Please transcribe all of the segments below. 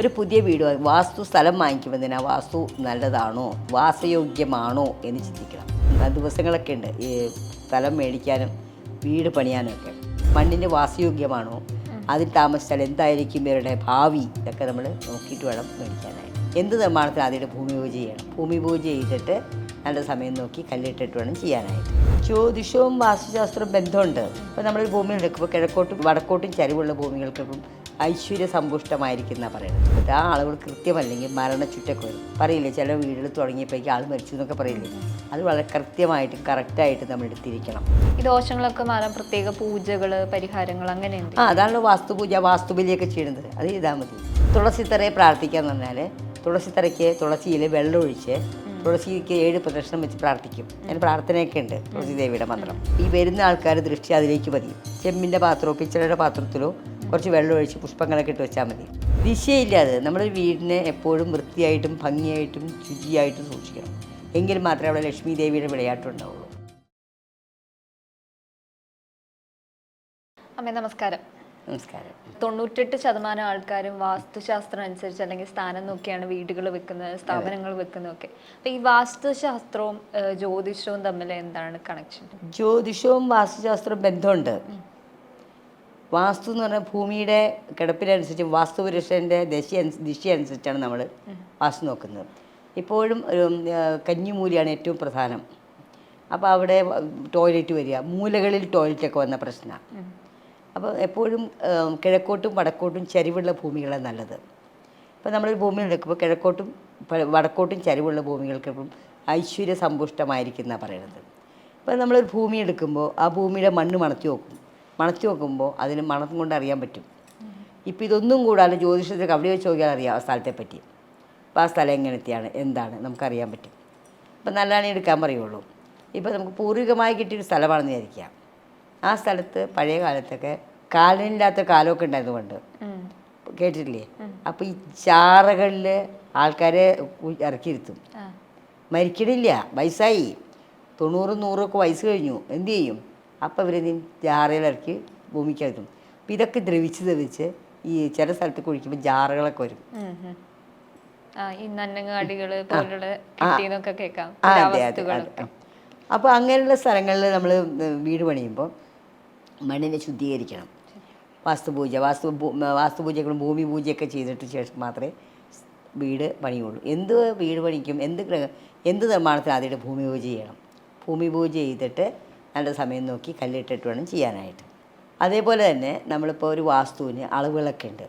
ഒരു പുതിയ വീട് വാസ്തു സ്ഥലം വാങ്ങിക്കുമ്പോൾ വാസ്തു നല്ലതാണോ വാസയോഗ്യമാണോ എന്ന് ചിന്തിക്കണം. ദിവസങ്ങളൊക്കെ ഉണ്ട്. ഈ സ്ഥലം മേടിക്കാനും വീട് പണിയാനും ഒക്കെ. മണ്ണിന്റെ വാസയോഗ്യമാണോ അതിൽ താമസിച്ചാൽ എന്തായിരിക്കും ഇവരുടെ ഭാവി ഇതൊക്കെ നമ്മൾ നോക്കിയിട്ട് വേണം മേടിക്കാനായിട്ട്. എന്ത് നിർമ്മാണത്തിന് ആദ്യം ഭൂമി പൂജ ചെയ്യണം? ഭൂമി പൂജ ചെയ്തിട്ട് നല്ല സമയം നോക്കി കല്ലിട്ടിട്ട് വേണം ചെയ്യാനായിട്ട്. ജ്യോതിഷവും വാസ്തുശാസ്ത്രവും ബന്ധമുണ്ട്. ഇപ്പോൾ നമ്മൾ ഭൂമി എടുക്കുമ്പോൾ കിഴക്കോട്ടും വടക്കോട്ടും ചരിവുള്ള ഭൂമികൾക്കും ഐശ്വര്യ സമ്പുഷ്ടമായിരിക്കുന്ന പറയുന്നത് എന്നിട്ട് ആ ആളുകൾ കൃത്യമല്ലെങ്കിൽ മരണച്ചുറ്റൊക്കെ വരും. പറയില്ലേ ചില വീടുകൾ തുടങ്ങിയപ്പോഴേക്ക് ആൾ മരിച്ചു എന്നൊക്കെ പറയില്ലേ? അത് വളരെ കൃത്യമായിട്ട് കറക്റ്റായിട്ട് നമ്മൾ എടുത്തിരിക്കണം. ഈ ദോഷങ്ങളൊക്കെ മാറാൻ പ്രത്യേക പൂജകൾ പരിഹാരങ്ങൾ അങ്ങനെയുണ്ട്. ആ അതാണല്ലോ വാസ്തുപൂജ വാസ്തുബലിയൊക്കെ ചെയ്യുന്നത്. അത് ചെയ്താൽ മതി. തുളസിത്തറയെ പ്രാർത്ഥിക്കാന്ന് പറഞ്ഞാൽ തുളസിത്തറയ്ക്ക് തുളസിയിൽ വെള്ളമൊഴിച്ച് തുളസിക്ക് ഏഴ് പ്രദക്ഷിണം വെച്ച് പ്രാർത്ഥിക്കും. അതിന് പ്രാർത്ഥനയൊക്കെ ഉണ്ട് തുളസി ദേവിയുടെ മന്ത്രം. ഈ വരുന്ന ആൾക്കാർ ദൃഷ്ടി അതിലേക്ക് പതിയും. ചെമ്മിന്റെ പാത്രമോ പിച്ചളയുടെ പാത്രത്തിലോ കുറച്ച് വെള്ളം ഒഴിച്ച് പുഷ്പങ്ങളൊക്കെ ഇട്ട് വെച്ചാൽ മതി. ദിശയില്ലാതെ നമ്മുടെ വീടിനെ എപ്പോഴും വൃത്തിയായിട്ടും ഭംഗിയായിട്ടും ശുചിയായിട്ടും സൂക്ഷിക്കണം. എങ്കിൽ മാത്രമേ അവിടെ ലക്ഷ്മി ദേവിയുടെ വിളയാട്ടുണ്ടാവുള്ളൂ അമ്മേ നമസ്കാരം. നമസ്കാരം. തൊണ്ണൂറ്റെട്ട് ശതമാനം ആൾക്കാരും വാസ്തുശാസ്ത്രം അനുസരിച്ച് അല്ലെങ്കിൽ സ്ഥാനം നോക്കിയാണ് വീടുകൾ വെക്കുന്നത് സ്ഥാപനങ്ങൾ വെക്കുന്നതൊക്കെ അപ്പൊ ഈ വാസ്തുശാസ്ത്രവും ജ്യോതിഷവും തമ്മിൽ എന്താണ് കണക്ഷൻ ജ്യോതിഷവും വാസ്തുശാസ്ത്രവും ബന്ധമുണ്ട്. വാസ്തു എന്ന് പറഞ്ഞാൽ ഭൂമിയുടെ കിടപ്പിനനുസരിച്ച് വാസ്തുപുരുഷന്റെ ദശ ദിശ അനുസരിച്ചാണ് നമ്മൾ വാസ്തു നോക്കുന്നത്. ഇപ്പോഴും ഒരു കഞ്ഞിമൂലിയാണ് ഏറ്റവും പ്രധാനം. അപ്പോൾ അവിടെ ടോയ്ലറ്റ് വരിക. മൂലകളിൽ ടോയ്ലറ്റൊക്കെ വന്ന പ്രശ്നമാണ് അപ്പോൾ എപ്പോഴും കിഴക്കോട്ടും വടക്കോട്ടും ചരിവുള്ള ഭൂമികളാണ് നല്ലത്. ഇപ്പോൾ നമ്മൾ ഭൂമി എടുക്കുമ്പോൾ കിഴക്കോട്ടും വടക്കോട്ടും ചരിവുള്ള ഭൂമികൾക്ക് ഐശ്വര്യ സമ്പുഷ്ടമായിരിക്കുന്ന പറയുന്നത് ഇപ്പോൾ നമ്മളൊരു ഭൂമി എടുക്കുമ്പോൾ ആ ഭൂമിയുടെ മണ്ണ് മണത്തി നോക്കും. മണത്തി നോക്കുമ്പോൾ അതിന് മണത്തും കൊണ്ട് അറിയാൻ പറ്റും. ഇപ്പോൾ ഇതൊന്നും കൂടാതെ ജ്യോതിഷത്തിൽ അവിടെ വെച്ച് നോക്കിയാൽ അറിയാം ആ സ്ഥലത്തെ പറ്റി അപ്പോൾ ആ സ്ഥലം എങ്ങനത്തെയാണ് എന്താണ് നമുക്കറിയാൻ പറ്റും. ഇപ്പം നല്ലതാണ് എടുക്കാൻ പറയുള്ളൂ. ഇപ്പോൾ നമുക്ക് പൂർവികമായി കിട്ടിയൊരു സ്ഥലമാണെന്ന് വിചാരിക്കുക. ആ സ്ഥലത്ത് പഴയ കാലത്തൊക്കെ കാലനില്ലാത്ത കാലമൊക്കെ ഉണ്ടായതുകൊണ്ട് കേട്ടിട്ടില്ലേ? അപ്പോൾ ഈ ചാറകളിൽ ആൾക്കാരെ ഇറക്കിയിരുത്തും മരിക്കണില്ല വയസ്സായി. തൊണ്ണൂറ് നൂറൊക്കെ വയസ്സ് കഴിഞ്ഞു. എന്തു ചെയ്യും? അപ്പോൾ ഇവർ ജാറയിലിറക്കി ഭൂമിക്കകത്തും അപ്പോൾ ഇതൊക്കെ ദ്രവിച്ച് ദ്രവിച്ച് ഈ ചില സ്ഥലത്ത് കുഴിക്കുമ്പോൾ ജാറുകളൊക്കെ വരും. ഈ പോലുള്ള കേൾക്കാം. അപ്പോൾ അങ്ങനെയുള്ള സ്ഥലങ്ങളിൽ നമ്മൾ വീട് പണിയുമ്പോൾ മണ്ണിനെ ശുദ്ധീകരിക്കണം. വാസ്തുപൂജ വാസ്തു വാസ്തുപൂജകളും ഭൂമി പൂജയൊക്കെ ചെയ്തിട്ട് ശേഷം മാത്രമേ വീട് പണിയുള്ളൂ. എന്ത് വീട് പണിക്കും എന്ത് ഗ്രഹ എന്ത് നിർമ്മാണത്തിന് ആദ്യമായിട്ട് ഭൂമി പൂജ ചെയ്യണം? ഭൂമി പൂജ ചെയ്തിട്ട് നല്ല സമയം നോക്കി കല്ലിട്ടിട്ട് വേണം ചെയ്യാനായിട്ട്. അതേപോലെ തന്നെ നമ്മളിപ്പോൾ ഒരു വാസ്തുവിന് അളവുകളൊക്കെ ഉണ്ട്.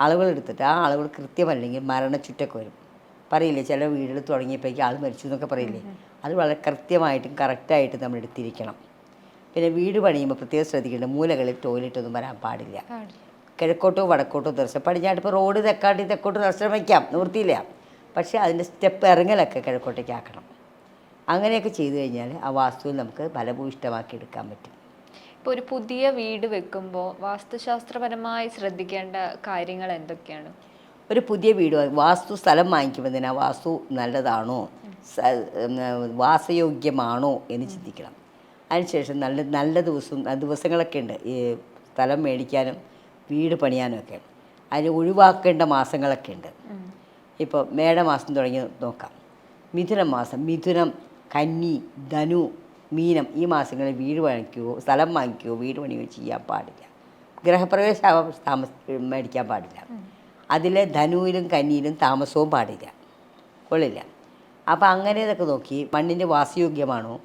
അളവുകൾ എടുത്തിട്ട് ആ അളവുകൾ കൃത്യമല്ലെങ്കിൽ മരണച്ചുറ്റൊക്കെ വരും. പറയില്ലേ ചില വീടുകൾ തുടങ്ങിയപ്പോഴേക്ക് ആൾ മരിച്ചു എന്നൊക്കെ പറയില്ലേ? അത് വളരെ കൃത്യമായിട്ടും കറക്റ്റായിട്ടും നമ്മൾ എടുത്തിരിക്കണം. പിന്നെ വീട് പണിയുമ്പോൾ പ്രത്യേകം ശ്രദ്ധിക്കേണ്ട മൂലകളിൽ ടോയ്ലറ്റ് ഒന്നും വരാൻ പാടില്ല. കിഴക്കോട്ടോ വടക്കോട്ടോ ദർശനം പടിഞ്ഞാട്ട് ഇപ്പോൾ റോഡ് തെക്കാട്ടി തെക്കോട്ട് ദർശനം വയ്ക്കാം നിവൃത്തിയില്ല. പക്ഷേ അതിന്റെ സ്റ്റെപ്പ് ഇറങ്ങലൊക്കെ കിഴക്കോട്ടേക്ക് ആക്കണം. അങ്ങനെയൊക്കെ ചെയ്തു കഴിഞ്ഞാൽ ആ വാസ്തുവിൽ നമുക്ക് ഫലഭൂയിഷ്ടമാക്കി എടുക്കാൻ പറ്റും. ഇപ്പോൾ ഒരു പുതിയ വീട് വെക്കുമ്പോൾ വാസ്തുശാസ്ത്രപരമായി ശ്രദ്ധിക്കേണ്ട കാര്യങ്ങൾ എന്തൊക്കെയാണ്? ഒരു പുതിയ വീട് വാസ്തു സ്ഥലം വാങ്ങിക്കുമ്പോൾ തന്നെ ആ വാസ്തു നല്ലതാണോ? വാസയോഗ്യമാണോ എന്ന് ചിന്തിക്കണം. അതിനുശേഷം നല്ല നല്ല ദിവസം ദിവസങ്ങളൊക്കെ ഉണ്ട്. ഈ സ്ഥലം മേടിക്കാനും വീട് പണിയാനും ഒക്കെ. അതിൽ ഒഴിവാക്കേണ്ട മാസങ്ങളൊക്കെ ഉണ്ട്. ഇപ്പോൾ മേടമാസം തുടങ്ങി നോക്കാം. മിഥുനം മാസം മിഥുനം കന്നി ധനു മീനം ഈ മാസങ്ങളിൽ വീട് വാങ്ങിക്കുകയോ സ്ഥലം വാങ്ങിക്കുകയോ വീട് പണിയോ ചെയ്യാൻ പാടില്ല. ഗ്രഹപ്രവേശ താമസ മേടിക്കാൻ പാടില്ല. അതിൽ ധനുവിലും കന്നിയിലും താമസവും പാടില്ല. കൊള്ളില്ല. അപ്പോൾ അങ്ങനെ ഇതൊക്കെ നോക്കി മണ്ണിന്റെ വാസയോഗ്യമാണോ?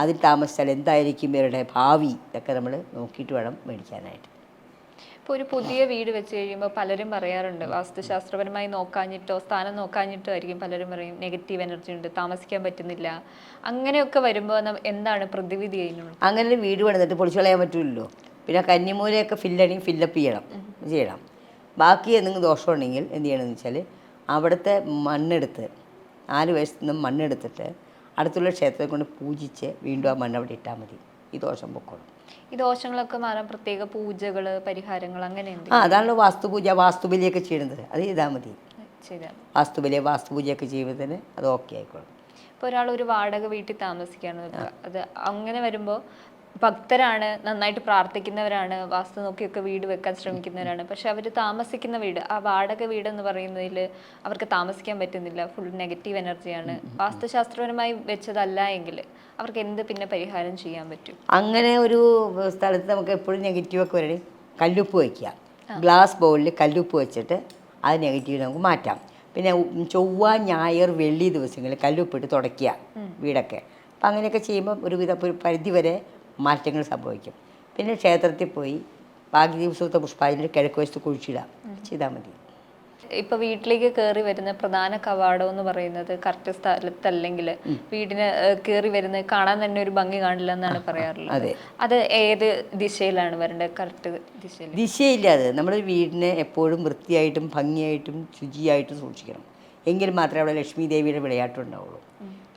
അതിൽ താമസിച്ചാൽ എന്തായിരിക്കും ഇവരുടെ ഭാവി? ഇതൊക്കെ നമ്മൾ നോക്കിയിട്ട് വേണം മേടിക്കാനായിട്ട്. ഇപ്പോൾ ഒരു പുതിയ വീട് വെച്ച് കഴിയുമ്പോൾ പലരും പറയാറുണ്ട് വാസ്തുശാസ്ത്രപരമായി നോക്കാഞ്ഞിട്ടോ സ്ഥാനം നോക്കാഞ്ഞിട്ടോ ആയിരിക്കും പലരും പറയും നെഗറ്റീവ് എനർജി ഉണ്ട് താമസിക്കാൻ പറ്റുന്നില്ല. അങ്ങനെയൊക്കെ വരുമ്പോൾ എന്താണ് പ്രതിവിധി അതിനുള്ള അങ്ങനെ ഒരു വീട് പണിതിട്ട് പൊളിച്ചു കളയാൻ പറ്റില്ലല്ലോ പിന്നെ കന്നിമൂലയൊക്കെ ഫില്ലണെങ്കിൽ ഫില്ലപ്പ് ചെയ്യണം ചെയ്യണം. ബാക്കി എന്തെങ്കിലും ദോഷമുണ്ടെങ്കിൽ എന്ത് ചെയ്യണമെന്ന് വെച്ചാൽ അവിടുത്തെ മണ്ണെടുത്ത് നാല് വയസ്സിൽ നിന്നും മണ്ണെടുത്തിട്ട് അടുത്തുള്ള ക്ഷേത്രത്തെ കൊണ്ട് പൂജിച്ച് വീണ്ടും ആ മണ്ണ് അവിടെ ഇട്ടാൽ മതി. ഈ ദോഷം പൊക്കോളും. ഈ ദോഷങ്ങളൊക്കെ മാറാൻ പ്രത്യേക പൂജകൾ പരിഹാരങ്ങൾ അങ്ങനെ ആ അതാണല്ലോ വാസ്തുപൂജ വാസ്തുബലിയൊക്കെ ചെയ്യുന്നത്. അത് ചെയ്താൽ മതി. ചെയ്താൽ വാസ്തുബലി വാസ്തുപൂജയൊക്കെ ചെയ്യുന്നതിന് അത് ഓക്കെ ആയിക്കോളും. ഇപ്പോൾ ഒരാൾ ഒരു വാടക വീട്ടിൽ താമസിക്കുകയാണ്. അത് അങ്ങനെ വരുമ്പോൾ ഭക്തരാണ് നന്നായിട്ട് പ്രാർത്ഥിക്കുന്നവരാണ് വാസ്തു നോക്കിയൊക്കെ വീട് വെക്കാൻ ശ്രമിക്കുന്നവരാണ്. പക്ഷെ അവർ താമസിക്കുന്ന വീട് ആ വാടക വീട് എന്ന് പറയുന്നതിൽ അവർക്ക് താമസിക്കാൻ പറ്റുന്നില്ല. ഫുൾ നെഗറ്റീവ് എനർജിയാണ്. വാസ്തുശാസ്ത്രപരമായി വെച്ചതല്ല എങ്കിൽ അവർക്ക് എന്ത് പിന്നെ പരിഹാരം ചെയ്യാൻ പറ്റും? അങ്ങനെ ഒരു സ്ഥലത്ത് നമുക്ക് എപ്പോഴും നെഗറ്റീവ് ഒക്കെ വരണേ കല്ലുപ്പ് വയ്ക്കുക ഗ്ലാസ് ബൗളിൽ കല്ലുപ്പ് വെച്ചിട്ട് അത് നെഗറ്റീവ് നമുക്ക് മാറ്റാം. പിന്നെ ചൊവ്വ ഞായർ വെള്ളി ദിവസങ്ങളിൽ കല്ലുപ്പിട്ട് തുടയ്ക്കുക വീടൊക്കെ. അപ്പം അങ്ങനെയൊക്കെ ചെയ്യുമ്പോൾ ഒരുവിധ ഒരു പരിധി വരെ മാറ്റങ്ങൾ സംഭവിക്കും. പിന്നെ ക്ഷേത്രത്തിൽ പോയി ബാക്കി ദിവസത്തെ പുഷ്പാഞ്ജലി കിഴക്ക് വശത്ത് കുഴിച്ചിടാം. ചെയ്താൽ മതി. ഇപ്പൊ വീട്ടിലേക്ക് കയറി വരുന്ന പ്രധാന കവാടം എന്ന് പറയുന്നത് കറക്റ്റ് സ്ഥലത്തല്ലെങ്കിൽ വീടിന് കയറി വരുന്നത് കാണാൻ തന്നെ ഒരു ഭംഗി കാണില്ല എന്നാണ് പറയാറുള്ളത്. അതെ. അത് ഏത് ദിശയിലാണ് വരേണ്ടത്? കറക്റ്റ് ദിശയിൽ ദിശയില്ലാതെ നമ്മുടെ വീടിനെ എപ്പോഴും വൃത്തിയായിട്ടും ഭംഗിയായിട്ടും ശുചിയായിട്ടും സൂക്ഷിക്കണം. എങ്കിൽ മാത്രമേ അവിടെ ലക്ഷ്മി ദേവിയുടെ വിളയാട്ടം ഉണ്ടാവുള്ളൂ.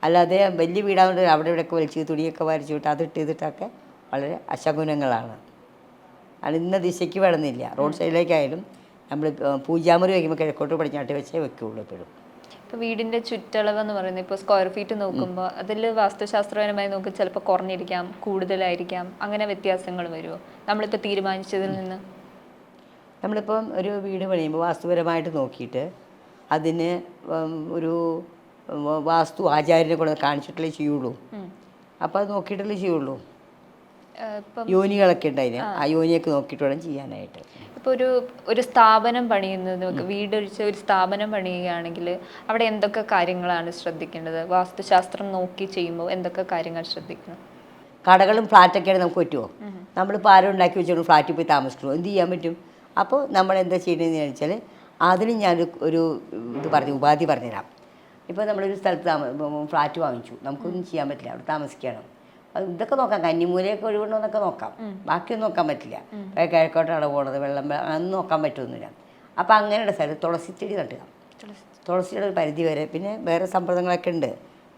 അല്ലാതെ വലിയ വീടാകുമ്പോൾ അവിടെ ഇവിടെയൊക്കെ വലിച്ച് തുണിയൊക്കെ വരച്ചു വിട്ട് അതിട്ട് ഇതിട്ടൊക്കെ വളരെ അശകുനങ്ങളാണ്. അത് ഇന്ന ദിശയ്ക്ക് വേണമെന്നില്ല. റോഡ് സൈഡിലേക്കായാലും നമ്മൾ പൂജാമുറി വയ്ക്കുമ്പോൾ കിഴക്കോട്ട് പടിഞ്ഞാട്ട് വെച്ചേ വെക്കുകയുള്ളൂ എപ്പോഴും. ഇപ്പൊ വീടിന്റെ ചുറ്റളവ് എന്ന് പറയുന്നത് ഇപ്പോൾ സ്ക്വയർ ഫീറ്റ് നോക്കുമ്പോൾ അതിൽ വാസ്തുശാസ്ത്രപരമായി നോക്കി ചിലപ്പോൾ കുറഞ്ഞിരിക്കാം കൂടുതലായിരിക്കാം അങ്ങനെ വ്യത്യാസങ്ങൾ വരുമോ നമ്മളിപ്പോൾ തീരുമാനിച്ചതിൽ നിന്ന്. നമ്മളിപ്പം ഒരു വീട് പണിയുമ്പോൾ വാസ്തുപരമായിട്ട് നോക്കിയിട്ട് അതിന് ഒരു വാസ്തു ആചാര്യനെ കൊണ്ട് കാണിച്ചിട്ടല്ലേ ചെയ്യുള്ളൂ. അപ്പോൾ അത് നോക്കിയിട്ടല്ലേ ചെയ്യുള്ളൂ. യോനികളൊക്കെ ഉണ്ട് അതിന് ആ യോനിയൊക്കെ നോക്കിയിട്ട് വേണം ചെയ്യാനായിട്ട്. ഇപ്പോൾ ഒരു ഒരു സ്ഥാപനം പണിയുന്നത് വീടൊഴിച്ച് ഒരു സ്ഥാപനം പണിയുകയാണെങ്കിൽ അവിടെ എന്തൊക്കെ കാര്യങ്ങളാണ് ശ്രദ്ധിക്കേണ്ടത്? വാസ്തുശാസ്ത്രം നോക്കി ചെയ്യുമ്പോൾ എന്തൊക്കെ കാര്യങ്ങൾ ശ്രദ്ധിക്കണം? കടകളും ഫ്ലാറ്റൊക്കെയാണ് നമുക്ക് പറ്റുമോ? നമ്മളിപ്പോൾ ആരും ഉണ്ടാക്കി വെച്ചോണ്ട് ഫ്ലാറ്റിൽ പോയി താമസിക്കുമോ എന്ത് ചെയ്യാൻ പറ്റും? അപ്പോൾ നമ്മൾ എന്താ ചെയ്യണമെന്ന് വെച്ചാൽ അതിന് ഞാൻ ഒരു ഇത് പറഞ്ഞു ഉപാധി പറഞ്ഞുതരാം ഇപ്പോൾ നമ്മളൊരു സ്ഥലത്ത് താമ ഫ്ലാറ്റ് വാങ്ങിച്ചു. നമുക്കൊന്നും ചെയ്യാൻ പറ്റില്ല. അവിടെ താമസിക്കണം. അത് ഇതൊക്കെ നോക്കാം. കന്നിമൂലയൊക്കെ ഒഴിവുണ്ടോ എന്നൊക്കെ നോക്കാം ബാക്കിയൊന്നും നോക്കാൻ പറ്റില്ല. കിഴക്കോട്ടാണ് പോണത്. വെള്ളം അതൊന്നും നോക്കാൻ പറ്റുമൊന്നുമില്ല അപ്പോൾ അങ്ങനെയുള്ള സ്ഥലത്ത് തുളസി ചെടി നട്ടുക. തുളസിയുടെ ഒരു പരിധി വരെ. പിന്നെ വേറെ സമ്പ്രദങ്ങളൊക്കെ ഉണ്ട്.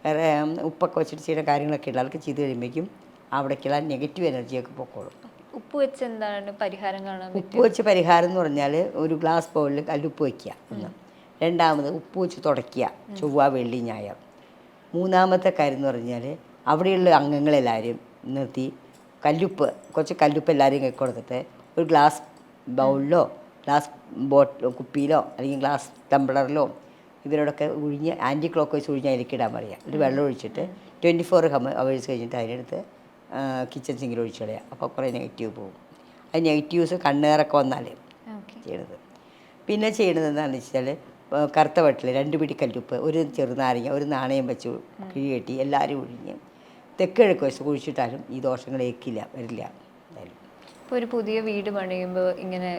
വേറെ ഉപ്പൊക്കെ വെച്ചിട്ട് ചെയ്യുന്ന കാര്യങ്ങളൊക്കെ ഉണ്ട്. അതൊക്കെ ചെയ്ത് കഴിയുമ്പോഴേക്കും അവിടേക്കുള്ള നെഗറ്റീവ് എനർജിയൊക്കെ പൊക്കോളും. ഉപ്പ് വെച്ച് എന്താണ് പരിഹാരം ഉപ്പ് വെച്ച് പരിഹാരം എന്ന് പറഞ്ഞാൽ ഒരു ഗ്ലാസ് ബൗളിൽ കല്ലുപ്പ് വയ്ക്കുക ഒന്ന്. രണ്ടാമത് ഉപ്പ് വെച്ച് തുടയ്ക്കുക. ചൊവ്വ വെള്ളി ഞായർ. മൂന്നാമത്തെ കാര്യം എന്ന് പറഞ്ഞാൽ അവിടെയുള്ള അംഗങ്ങളെല്ലാവരും നിർത്തി കല്ലുപ്പ് കുറച്ച് കല്ലുപ്പ് എല്ലാവരും കൈ കൊടുത്തിട്ട് ഒരു ഗ്ലാസ് ബൗളിലോ ഗ്ലാസ് ബോട്ടിലോ കുപ്പിയിലോ അല്ലെങ്കിൽ ഗ്ലാസ് ടംബ്ലറിലോ ഇവരോടൊക്കെ ഒഴിഞ്ഞ് ആന്റി ക്ലോക്ക് വെച്ച് ഒഴിഞ്ഞ് അതിലേക്ക് ഇടാൻ പറയുക ഒരു വെള്ളം ഒഴിച്ചിട്ട് ട്വന്റി ഫോർ അവേഴ്സ് കഴിഞ്ഞിട്ട് അതിനെടുത്ത് കിച്ചൺ സിങ്കിൽ ഒഴിച്ചു കളയുക അപ്പോൾ കുറേ നെഗറ്റീവ് പോകും. അത് നെഗറ്റീവ്സ് കണ്ണേറൊക്കെ വന്നാലേ ഓക്കെ ചെയ്യണത്. പിന്നെ ചെയ്യണത് എന്താണെന്ന് വെച്ചാൽ കറുത്ത വട്ടിൽ രണ്ട് പിടി കല്ലുപ്പ് ഒരു ചെറുനാരങ്ങ ഒരു നാണയം വെച്ച് കിഴി കെട്ടി എല്ലാവരും ഒഴിഞ്ഞ് തെക്കിഴക്ക് വെച്ച് കുഴിച്ചിട്ടാലും ഈ ദോഷങ്ങൾ ഏക്കില്ല വരില്ല. ഇപ്പോൾ ഒരു പുതിയ വീട് പണിയുമ്പോൾ ഇങ്ങനെ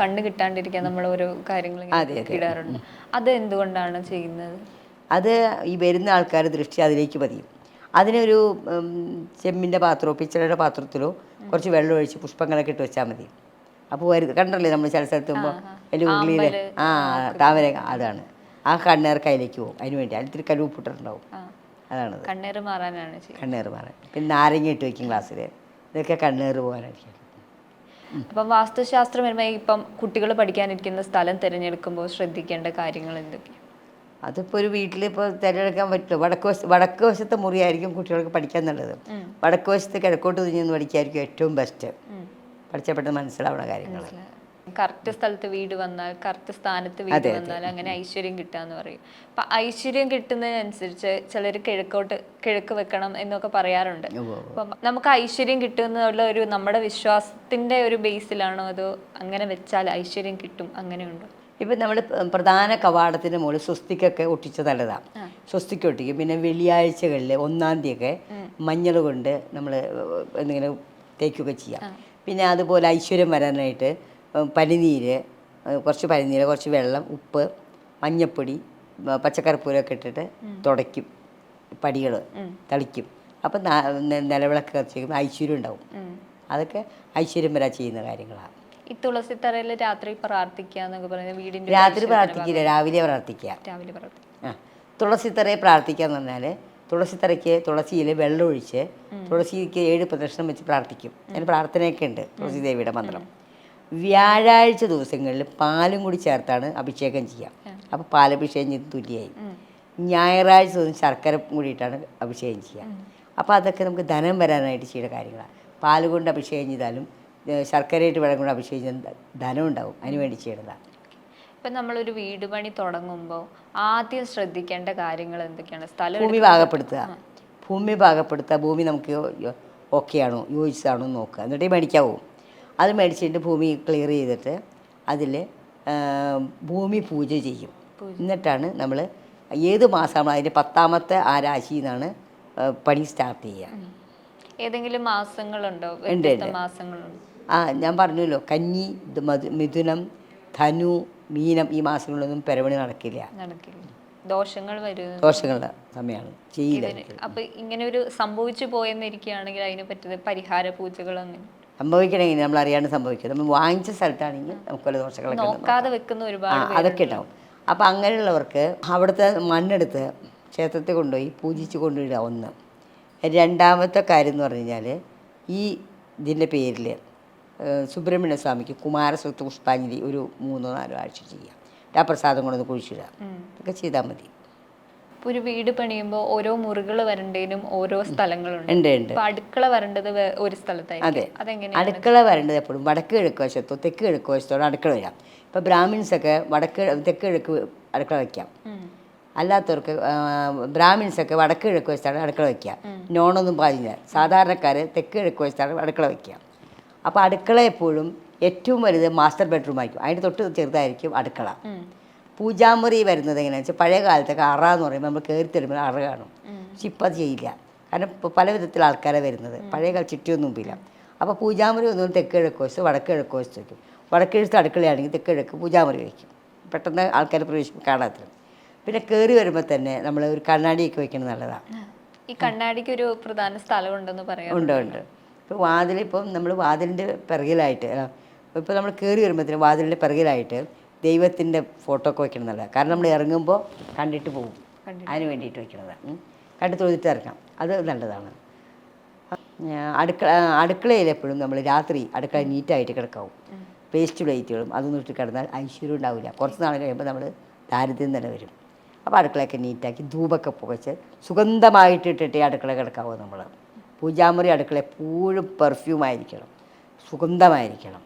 കണ്ണ് കിട്ടാണ്ടിരിക്കാൻ നമ്മൾ ഓരോ കാര്യങ്ങൾ അതെ, അതെ. ഇടാറുണ്ട്. അത് എന്തുകൊണ്ടാണ് ചെയ്യുന്നത്? അത് ഈ വരുന്ന ആൾക്കാർ ദൃഷ്ടി അതിലേക്ക് പതിയും. അതിനൊരു ചെമ്മിന്റെ പാത്രമോ പിച്ചളയുടെ പാത്രത്തിലോ കുറച്ച് വെള്ളം ഒഴിച്ച് പുഷ്പങ്ങളൊക്കെ ഇട്ട് വെച്ചാൽ മതി. അപ്പോൾ വരുത് കണ്ടല്ലേ നമ്മൾ ചില സ്ഥലത്ത് പോകുമ്പോൾ വലിയ ഉള്ളിയിൽ ആ താമര അതാണ്. ആ കണ്ണേർ കയ്യിലേക്ക് പോകും. അതിന് വേണ്ടി. അതിൽ ഇത്തിരി അതാണ് കണ്ണേർ മാറാനാണ് കണ്ണേർ മാറാൻ. പിന്നെ നാരങ്ങ ഇട്ട് വയ്ക്കും ഗ്ലാസ്സിൽ ഇതൊക്കെ കണ്ണേർ പോകാനായിരിക്കും. അപ്പം വാസ്തുശാസ്ത്രം വരുമ്പോൾ ഇപ്പം കുട്ടികൾ പഠിക്കാനിരിക്കുന്ന സ്ഥലം തിരഞ്ഞെടുക്കുമ്പോൾ ശ്രദ്ധിക്കേണ്ട കാര്യങ്ങൾ എന്തൊക്കെയാണ്? അതിപ്പോൾ ഒരു വീട്ടിൽ ഇപ്പോൾ തിരഞ്ഞെടുക്കാൻ പറ്റില്ല വടക്ക് വശത്ത് വടക്ക് വശത്തെ മുറിയായിരിക്കും കുട്ടികൾക്ക് പഠിക്കാൻ നല്ലത്. വടക്ക് വശത്ത് കിഴക്കോട്ട് തിരിഞ്ഞ് പഠിക്കായിരിക്കും ഏറ്റവും ബെസ്റ്റ് പഠിച്ചാൽ പെട്ടെന്ന് മനസ്സിലാവുന്ന കാര്യങ്ങൾ കറക്റ്റ് സ്ഥലത്ത് വീട് വന്നാൽ കറക്റ്റ് സ്ഥാനത്ത് വീട് വന്നാൽ അങ്ങനെ ഐശ്വര്യം കിട്ടാന്ന് പറയും. അപ്പൊ ഐശ്വര്യം കിട്ടുന്നതിനനുസരിച്ച് ചിലർ കിഴക്കോട്ട് കിഴക്ക് വെക്കണം എന്നൊക്കെ പറയാറുണ്ട്. അപ്പം നമുക്ക് ഐശ്വര്യം കിട്ടുന്നുള്ള ഒരു നമ്മുടെ വിശ്വാസത്തിന്റെ ഒരു ബേസിലാണോ അതോ അങ്ങനെ വെച്ചാൽ ഐശ്വര്യം കിട്ടും അങ്ങനെയുണ്ടോ ഇപ്പം നമ്മൾ പ്രധാന കവാടത്തിന്റെ മുകളിൽ സ്വസ്തിക്കൊക്കെ ഒട്ടിച്ച് നല്ലതാണ് സ്വസ്തിക്ക് ഒട്ടിക്കും. പിന്നെ വെള്ളിയാഴ്ചകളിൽ ഒന്നാം തീയതിയൊക്കെ മഞ്ഞൾ കൊണ്ട് നമ്മൾ എന്തെങ്കിലും തേക്കുകയൊക്കെ ചെയ്യാം. പിന്നെ അതുപോലെ ഐശ്വര്യം വരാനായിട്ട് പനിനീര് കുറച്ച് പനിനീര് കുറച്ച് വെള്ളം ഉപ്പ് മഞ്ഞപ്പൊടി പച്ചക്കറി പച്ചക്കറിപ്പൂരൊക്കെ ഇട്ടിട്ട് തുടയ്ക്കും. പടികൾ തളിക്കും. അപ്പം നിലവിളക്ക് കത്തിക്കും ഐശ്വര്യം ഉണ്ടാവും. അതൊക്കെ ഐശ്വര്യം വരാൻ ചെയ്യുന്ന കാര്യങ്ങളാണ്. ഈ തുളസിത്തറയിൽ രാത്രി പ്രാർത്ഥിക്കുക എന്നൊക്കെ പറയുന്നത് വീടിന്റെ രാത്രി പ്രാർത്ഥിക്കില്ല രാവിലെ പ്രാർത്ഥിക്കുക. രാവിലെ പ്രാർത്ഥിക്കുക. ആ തുളസിത്തറയെ പ്രാർത്ഥിക്കുക എന്ന് പറഞ്ഞാൽ തുളസിത്തറയ്ക്ക് തുളസിയിൽ വെള്ളം ഒഴിച്ച് തുളസിക്ക് ഏഴ് പ്രദക്ഷിണം വെച്ച് പ്രാർത്ഥിക്കും. അതിന് പ്രാർത്ഥനയൊക്കെ ഉണ്ട് തുളസി ദേവിയുടെ മന്ത്രം. വ്യാഴാഴ്ച ദിവസങ്ങളിൽ പാലും കൂടി ചേർത്താണ് അഭിഷേകം ചെയ്യുക അപ്പോൾ പാലഭിഷേകം ചെയ്ത് തുല്യമായി ഞായറാഴ്ച ദിവസം ശർക്കര കൂടിയിട്ടാണ് അഭിഷേകം ചെയ്യുക അപ്പോൾ അതൊക്കെ നമുക്ക് ധനം വരാനായിട്ട് ചെയ്യുന്ന കാര്യങ്ങളാണ് പാൽ കൊണ്ട് അഭിഷേകം ചെയ്താലും ശർക്കരയായിട്ട് ശർക്കരയിട്ട് വെള്ളം കൊണ്ട് അഭിഷേകം ചെയ്താൽ ധനം ഉണ്ടാവും. അതിന് വേണ്ടി ചെയ്യണതാണ് ഇപ്പം നമ്മളൊരു വീട് പണി തുടങ്ങുമ്പോൾ ആദ്യം ശ്രദ്ധിക്കേണ്ട കാര്യങ്ങൾ എന്തൊക്കെയാണ്? സ്ഥലം ഭൂമി പാകപ്പെടുത്തുക ഭൂമി പാകപ്പെടുത്തുക ഭൂമി നമുക്ക് ഓക്കെയാണോ? യോജിച്ചതാണോ നോക്കുക. എന്നിട്ടേ മേടിക്കാവൂ. അത് മേടിച്ചിട്ട് ഭൂമി ക്ലിയർ ചെയ്തിട്ട് അതിൽ ഭൂമി പൂജ ചെയ്യും. എന്നിട്ടാണ് നമ്മൾ ഏത് മാസമാണ് അതിന്റെ പത്താമത്തെ ആ രാശിയിൽ നിന്നാണ് ആ, പണി സ്റ്റാർട്ട് ചെയ്യുക. ഏതെങ്കിലും മാസങ്ങളുണ്ടോ? ഉണ്ട്. മാസങ്ങളുണ്ട്. ആ ഞാൻ പറഞ്ഞല്ലോ കന്നി മിഥുനം ധനു മീനം ഈ മാസങ്ങളിലൊന്നും പെരവണി നടക്കില്ല. നടക്കില്ല. ദോഷങ്ങൾ വരും ദോഷങ്ങളുടെ സമയമാണ്. ചെയ്യില്ല ഇതിന് അപ്പൊ ഇങ്ങനെ ഒരു സംഭവിച്ചു പോയെന്നിരിക്കുകയാണെങ്കിൽ അതിന് പറ്റുന്ന പരിഹാര പൂജകൾ അങ്ങനെ. സംഭവിക്കണമെങ്കിൽ നമ്മൾ അറിയാണ്ട് സംഭവിക്കും. നമ്മൾ വാങ്ങിച്ച സ്ഥലത്താണെങ്കിൽ നമുക്ക് വല്ല ദോഷങ്ങളൊക്കെ നോക്കാതെ വെക്കുന്ന ഒരുപാട് അതൊക്കെ ഉണ്ടാവും. അപ്പം അങ്ങനെയുള്ളവർക്ക് അവിടുത്തെ മണ്ണെടുത്ത് ക്ഷേത്രത്തിൽ കൊണ്ടുപോയി പൂജിച്ച് കൊണ്ടുവരിക ഒന്ന്. രണ്ടാമത്തെ കാര്യം എന്ന് പറഞ്ഞു കഴിഞ്ഞാൽ ഈ ഇതിന്റെ പേരിൽ സുബ്രഹ്മണ്യ സ്വാമിക്ക് കുമാരസ്വത്ത് പുഷ്പാഞ്ജലി ഒരു മൂന്നോ നാലോ ആഴ്ച ചെയ്യാം. ആ പ്രസാദം കൊണ്ടൊന്ന് കുഴിച്ചിടുക. ഇതൊക്കെ ചെയ്താൽ മതി. ഇപ്പൊ ഒരു വീട് പണിയുമ്പോൾ ഓരോ മുറികൾ വരണ്ടേനും ഓരോ സ്ഥലങ്ങളുണ്ട്. ഉണ്ട് ഉണ്ട്. ഇപ്പൊ അടുക്കള വരേണ്ടത് ഒരു ഒരു അതെ. അതെങ്ങനെയാണ്? അടുക്കള വരേണ്ടത് എപ്പോഴും വടക്ക് കിഴക്ക് വശത്തോ തെക്ക് കിഴക്ക് വശത്തോടെ അടുക്കള വരാം. ഇപ്പോൾ ബ്രാഹ്മിൻസൊക്കെ വടക്ക് തെക്ക് കിഴക്ക് അടുക്കള വയ്ക്കാം. അല്ലാത്തവർക്ക് ബ്രാഹ്മിൻസ് ഒക്കെ വടക്ക് കിഴക്ക് വശത്താണ് അടുക്കള വയ്ക്കുക. നോണൊന്നും പാലില്ല. സാധാരണക്കാർ തെക്ക് കിഴക്ക് വശത്താണ് അടുക്കള വയ്ക്കുക. അപ്പോൾ അടുക്കള എപ്പോഴും ഏറ്റവും വലുത് മാസ്റ്റർ ബെഡ്റൂം ആയിരിക്കും അതിന്റെ തൊട്ട് ചെറുതായിരിക്കും അടുക്കള. പൂജാമുറി വരുന്നത് എങ്ങനെയാണെന്ന് വെച്ചാൽ പഴയ കാലത്തൊക്കെ അറ എന്ന് പറയുമ്പോൾ നമ്മൾ കയറി തരുമ്പോൾ അറ കാണും പക്ഷെ ഇപ്പം അത് ചെയ്യില്ല. കാരണം ഇപ്പോൾ പല വിധത്തിൽ ആൾക്കാരെ വരുന്നത്. പഴയ കാല ചുറ്റിയൊന്നും ഇല്ല. അപ്പോൾ പൂജാമുറി ഒന്നും തെക്ക് കിഴക്ക് വശത്ത് വടക്ക് കിഴക്ക് വശത്ത് വയ്ക്കും വടക്ക് കിഴക്ക് അടുക്കളയാണെങ്കിൽ തെക്ക് കിഴക്ക് പൂജാമുറി വയ്ക്കും പെട്ടെന്ന് ആൾക്കാരെ പ്രവേശിക്കും കാണാത്തില്ല. പിന്നെ കയറി വരുമ്പോൾ തന്നെ നമ്മൾ ഒരു കണ്ണാടിയൊക്കെ വെക്കുന്നത് നല്ലതാണ് ഈ കണ്ണാടിക്ക് ഒരു പ്രധാന സ്ഥലമുണ്ടെന്ന് പറയാം. ഉണ്ട് ഉണ്ട്. ഇപ്പോൾ വാതിലിപ്പം നമ്മൾ വാതിലിന്റെ പിറകിലായിട്ട് ഇപ്പോൾ നമ്മൾ കയറി വരുമ്പോഴത്തേനും വാതിലിന്റെ പിറകിലായിട്ട് ദൈവത്തിന്റെ ഫോട്ടോ ഒക്കെ വയ്ക്കണമെന്നല്ല കാരണം നമ്മൾ ഇറങ്ങുമ്പോൾ കണ്ടിട്ട് പോകും. അതിന് വേണ്ടിയിട്ട് വയ്ക്കണതാണ്. കണ്ടു തൊഴുതിട്ട് ഇറക്കാം. അത് നല്ലതാണ്. അടുക്കള അടുക്കളയിൽ എപ്പോഴും നമ്മൾ രാത്രി അടുക്കള നീറ്റായിട്ട് കിടക്കാവും. പേസ്റ്റ് ലൈറ്റുകളും അതൊന്നും ഇട്ട് കിടന്നാൽ ഐശ്വര്യം ഉണ്ടാവില്ല. കുറച്ച് നാൾ കഴിയുമ്പോൾ നമ്മൾ ദാരിദ്ര്യം തന്നെ വരും. അപ്പോൾ അടുക്കളയൊക്കെ നീറ്റാക്കി ധൂപൊക്കെ പുകച്ച് സുഗന്ധമായിട്ട് ഇട്ടിട്ട് അടുക്കള കിടക്കാവൂ നമ്മൾ. പൂജാമുറി അടുക്കള എപ്പോഴും പെർഫ്യൂമായിരിക്കണം സുഗന്ധമായിരിക്കണം.